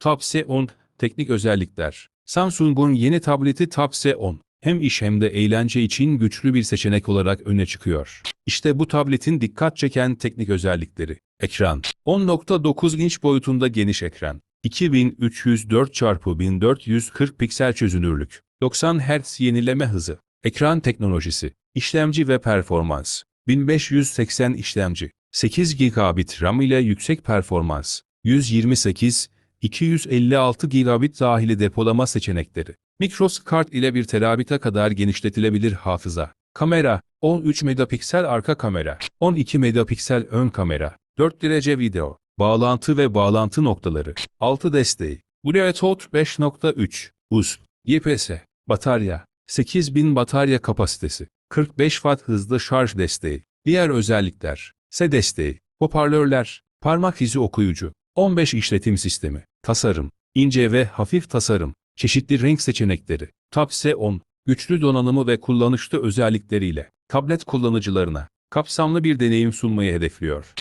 Tab S10 Teknik özellikler Samsung'un yeni tableti Tab S10 hem iş hem de eğlence için güçlü bir seçenek olarak öne çıkıyor. İşte bu tabletin dikkat çeken teknik özellikleri. Ekran 10.9 inç boyutunda geniş ekran. 2304x1440 piksel çözünürlük. 90 Hz yenileme hızı. Ekran teknolojisi. İşlemci ve performans. 1580 işlemci. 8 GB RAM ile yüksek performans. 128, 256 GB dahili depolama seçenekleri. Microskart ile 1 terabite kadar genişletilebilir hafıza. Kamera, 13 megapiksel arka kamera, 12 megapiksel ön kamera, 4 derece video, bağlantı ve bağlantı noktaları, 6 desteği, Bluetooth 5.3, USB, GPS, batarya, 8000 batarya kapasitesi, 45 Watt hızlı şarj desteği, diğer özellikler, S desteği, hoparlörler, parmak izi okuyucu, 15 işletim sistemi, tasarım, ince ve hafif tasarım, çeşitli renk seçenekleri, Tab S10, güçlü donanımı ve kullanışlı özellikleriyle tablet kullanıcılarına kapsamlı bir deneyim sunmayı hedefliyor.